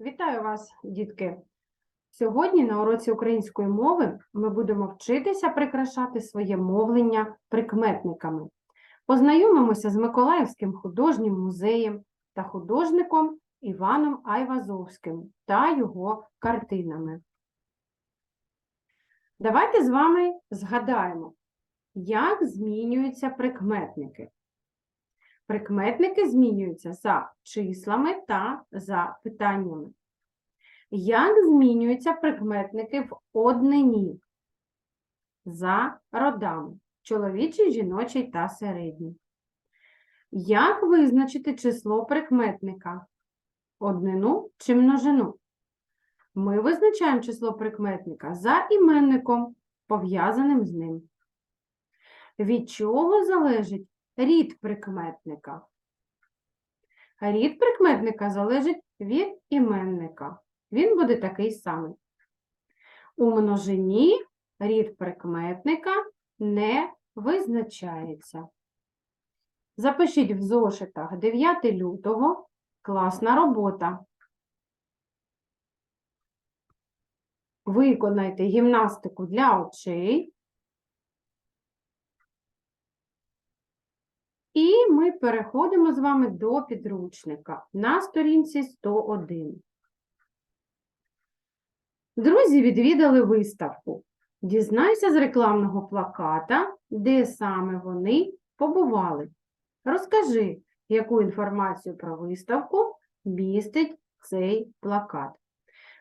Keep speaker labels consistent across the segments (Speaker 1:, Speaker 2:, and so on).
Speaker 1: Вітаю вас, дітки! Сьогодні на уроці української мови ми будемо вчитися прикрашати своє мовлення прикметниками. Познайомимося з Миколаївським художнім музеєм та художником Іваном Айвазовським та його картинами. Давайте з вами згадаємо, як змінюються прикметники. Прикметники змінюються за числами та за питаннями. Як змінюються прикметники в однині? За родами чоловічий, жіночий та середній. Як визначити число прикметника? Однину чи множину? Ми визначаємо число прикметника за іменником, пов'язаним з ним. Від чого залежить рід прикметника? Рід прикметника залежить від іменника. Він буде такий самий. У множині рід прикметника не визначається. Запишіть в зошитах 9 лютого класна робота. Виконайте гімнастику для очей. І ми переходимо з вами до підручника на сторінці 101. Друзі відвідали виставку. Дізнайся з рекламного плаката, де саме вони побували. Розкажи, яку інформацію про виставку містить цей плакат.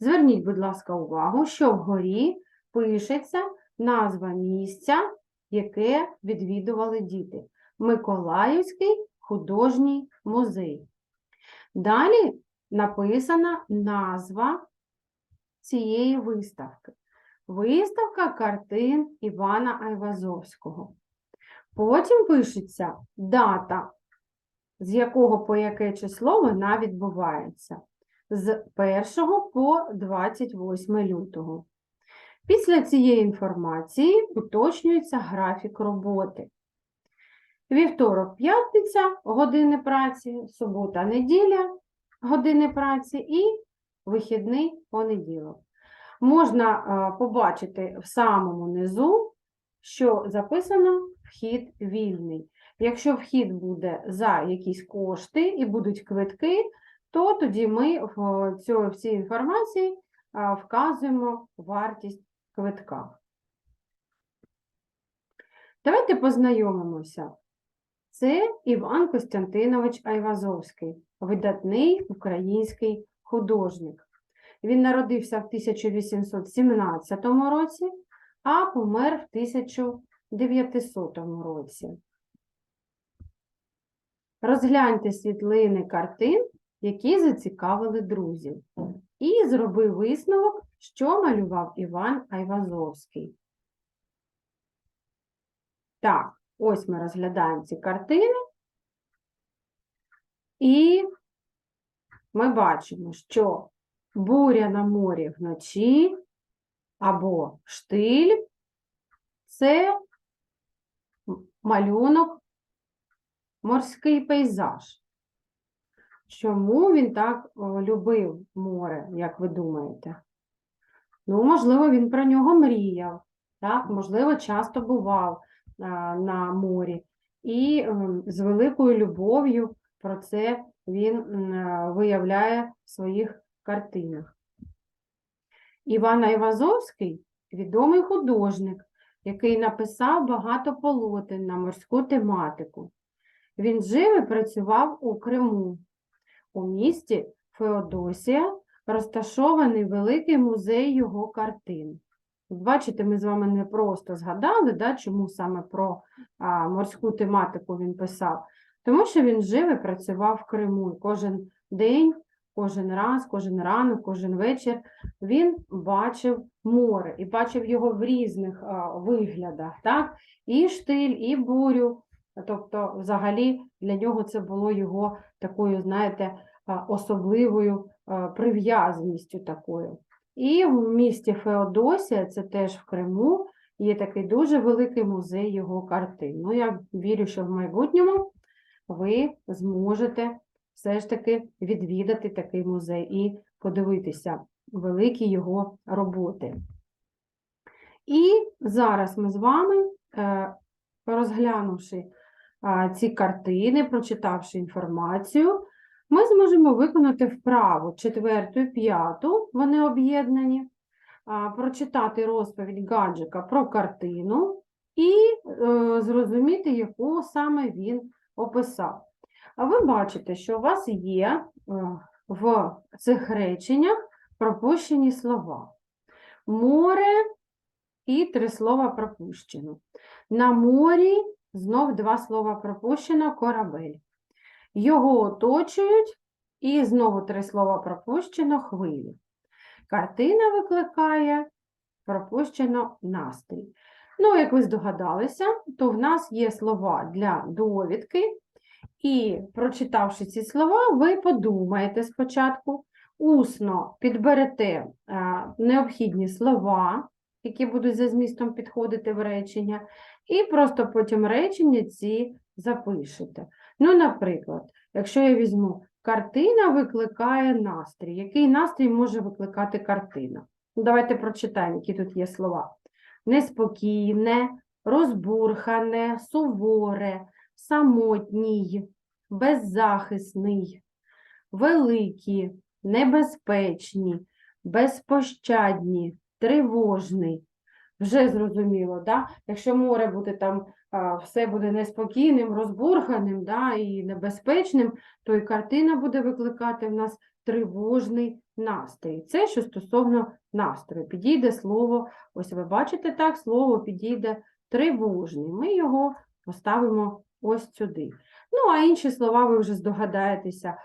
Speaker 1: Зверніть, будь ласка, увагу, що вгорі пишеться назва місця, яке відвідували діти. Миколаївський художній музей. Далі написана назва цієї виставки. Виставка картин Івана Айвазовського. Потім пишеться дата, з якого по яке число вона відбувається. З 1 по 28 лютого. Після цієї інформації уточнюється графік роботи. Вівторок, п'ятниця, години праці, субота, неділя, години праці і вихідний понеділок. Можна побачити в самому низу, що записано вхід вільний. Якщо вхід буде за якісь кошти і будуть квитки, то тоді ми в цій, інформації вказуємо вартість квитка. Давайте познайомимося. Це Іван Костянтинович Айвазовський, видатний український художник. Він народився в 1817 році, а помер в 1900 році. Розгляньте світлини картин, які зацікавили друзів, і зроби висновок, що малював Іван Айвазовський. Так. Ось ми розглядаємо ці картини, і ми бачимо, що буря на морі вночі або штиль це малюнок морський пейзаж. Чому він так любив море, як ви думаєте? Ну, можливо, він про нього мріяв, так? можливо, часто бував на морі, і ем, з великою любов'ю про це він виявляє в своїх картинах. Іван Айвазовський відомий художник, який написав багато полотен на морську тематику. Він жив і працював у Криму. У місті Феодосія розташований великий музей його картин. Бачите, ми з вами не просто згадали, да, чому саме про а, морську тематику він писав. Тому що він жив і працював в Криму. І кожен день, кожен раз, кожен ранок, кожен вечір він бачив море і бачив його в різних а, виглядах. Так? І штиль, і бурю. Тобто, взагалі, для нього це було його такою, знаєте, особливою прив'язаністю такою. І в місті Феодосія, це теж в Криму, є такий дуже великий музей його картин. Ну, я вірю, що в майбутньому ви зможете все ж таки відвідати такий музей і подивитися великі його роботи. І зараз ми з вами, е, розглянувши ці картини, прочитавши інформацію, ми зможемо виконати вправу четверту і п'яту, вони об'єднані, прочитати розповідь Гаджика про картину і е, зрозуміти, яку саме він описав. А ви бачите, що у вас є е, в цих реченнях пропущені слова. Море і три слова пропущено. На морі знов два слова пропущено корабель. Його оточують і знову три слова пропущено хвилі. Картина викликає пропущено настрій. Ну, як ви здогадалися, то в нас є слова для довідки, і, прочитавши ці слова, ви подумаєте спочатку, усно підберете а, необхідні слова, які будуть за змістом підходити в речення, і просто потім речення ці запишете. Ну, наприклад, якщо я візьму картина викликає настрій. Який настрій може викликати картина? Ну, Давайте прочитаємо, які тут є слова. Неспокійне, розбурхане, суворе, самотній, беззахисний, великі, небезпечні, безпощадні, тривожний. Вже зрозуміло, да? якщо море буде там, все буде неспокійним, розбурханим да? і небезпечним, то і картина буде викликати в нас тривожний настрій. Це що стосовно настрою. Підійде слово, ось ви бачите так, слово підійде тривожний. Ми його поставимо ось сюди. Ну, а інші слова ви вже здогадаєтеся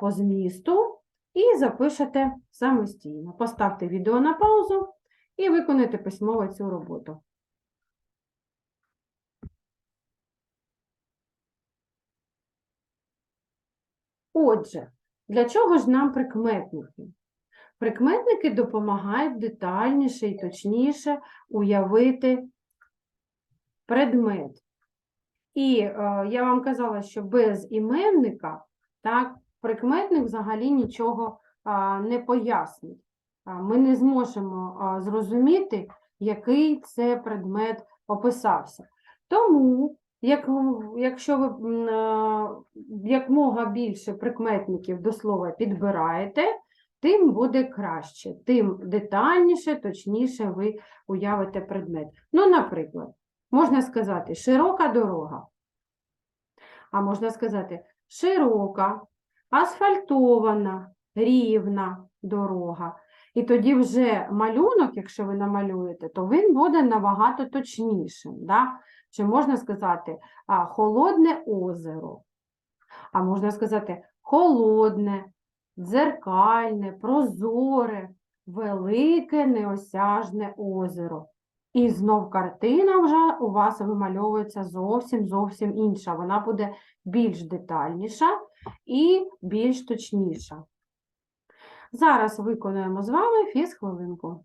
Speaker 1: по змісту і запишете самостійно. Поставте відео на паузу і виконайте письмово цю роботу. Отже, для чого ж нам прикметники? Прикметники допомагають детальніше і точніше уявити предмет. І е, я вам казала, що без іменника так, прикметник взагалі нічого а, не пояснить. Ми не зможемо а, зрозуміти, який це предмет описався. Тому, як, якщо ви е, якмога більше прикметників до слова підбираєте, тим буде краще, тим детальніше, точніше ви уявите предмет. Ну, наприклад, можна сказати широка дорога. А можна сказати широка, асфальтована, рівна дорога. І тоді вже малюнок, якщо ви намалюєте, то він буде набагато точнішим. Да? Чи можна сказати а, холодне озеро, а можна сказати холодне, дзеркальне, прозоре, велике неосяжне озеро. І знов картина вже у вас вимальовується зовсім зовсім інша. Вона буде більш детальніша і більш точніша. Зараз виконуємо з вами фізхвилинку.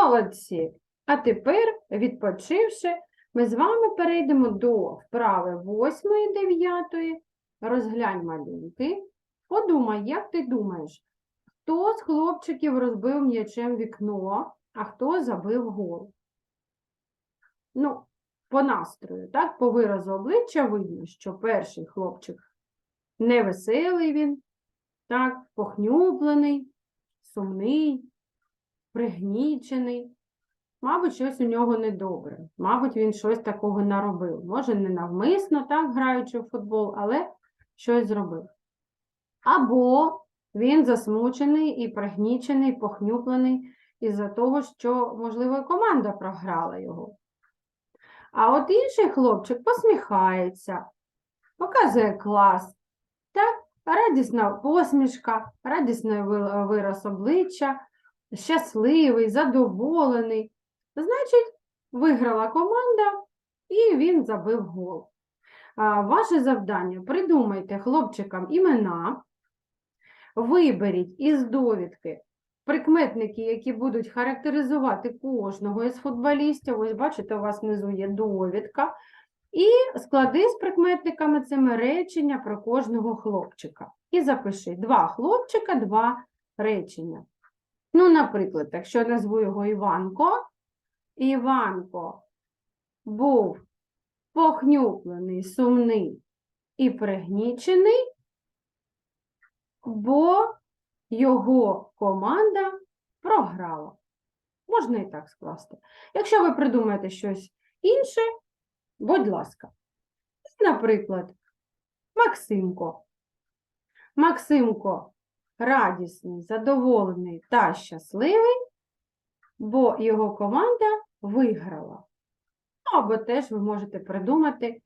Speaker 1: Молодці. А тепер, відпочивши, ми з вами перейдемо до вправи 8 і 9. Розглянь малюнки. Подумай, як ти думаєш, хто з хлопчиків розбив м'ячем вікно, а хто забив гол? Ну, по настрою, так, по виразу обличчя видно, що перший хлопчик невеселий він, так, похнюплений, сумний, пригнічений. мабуть, щось у нього недобре. Мабуть, він щось такого наробив. Може, не навмисно, так, граючи в футбол, але щось зробив. Або він засмучений і пригнічений, похнюплений із-за того, що, можливо, команда програла його. А от інший хлопчик посміхається, показує клас, так, радісна посмішка, радісний вираз обличчя, щасливий, задоволений. Значить, виграла команда, і він забив гол. Ваше завдання придумайте хлопчикам імена, виберіть із довідки прикметники, які будуть характеризувати кожного із футболістів. Ось бачите, у вас внизу є довідка. І склади з прикметниками цими речення про кожного хлопчика. І запиши два хлопчика, два речення. Ну, наприклад, якщо я назву його Іванко, Іванко був похнюплений, сумний і пригнічений, бо його команда програла. Можна і так скласти. Якщо ви придумаєте щось інше, будь ласка. Наприклад, Максимко. Максимко радісний, задоволений та щасливий, бо його команда виграла. Або теж ви можете придумати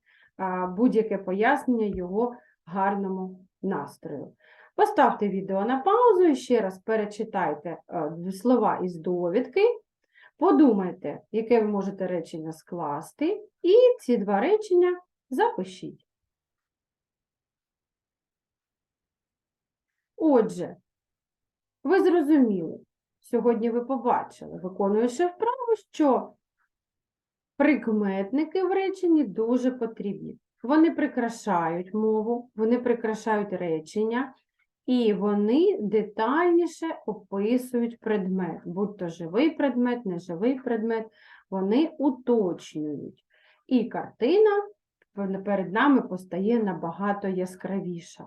Speaker 1: будь-яке пояснення його гарному настрою. Поставте відео на паузу і ще раз перечитайте е, слова із довідки, подумайте, яке ви можете речення скласти, і ці два речення запишіть. Отже, ви зрозуміли, сьогодні ви побачили, виконуючи вправу, що прикметники в реченні дуже потрібні. Вони прикрашають мову, вони прикрашають речення, і вони детальніше описують предмет, будь то живий предмет, неживий предмет, вони уточнюють. І картина перед нами постає набагато яскравіша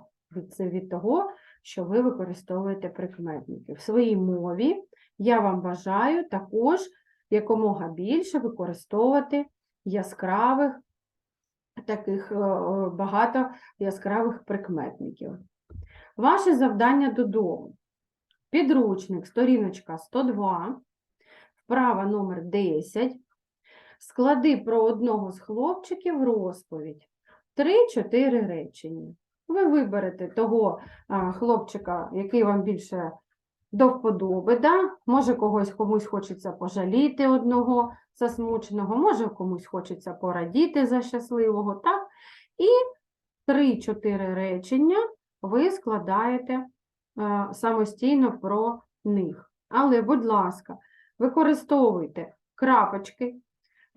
Speaker 1: від того, що ви використовуєте прикметники. В своїй мові я вам бажаю також якомога більше використовувати яскравих, таких е, е, багато яскравих прикметників. Ваше завдання додому. Підручник, сторіночка 102, вправа номер 10. Склади про одного з хлопчиків розповідь. 3-4 речення. Ви виберете того хлопчика, який вам більше до вподоби, да? може когось комусь хочеться пожаліти одного засмученого, може комусь хочеться порадіти за щасливого, так? І 3-4 речення ви складаєте самостійно про них. Але, будь ласка, використовуйте крапочки.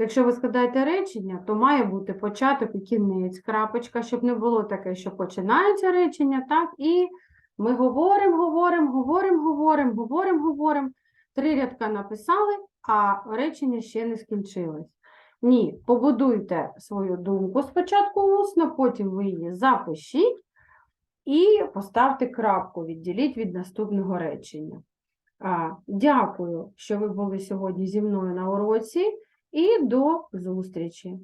Speaker 1: Якщо ви складаєте речення, то має бути початок і кінець крапочка, щоб не було таке, що починається речення, так, і ми говоримо, говоримо, говоримо, говоримо, говоримо, говоримо. Три рядка написали, а речення ще не скінчилось. Ні, побудуйте свою думку спочатку усно, потім ви її запишіть і поставте крапку, відділіть від наступного речення. Дякую, що ви були сьогодні зі мною на уроці, і до зустрічі!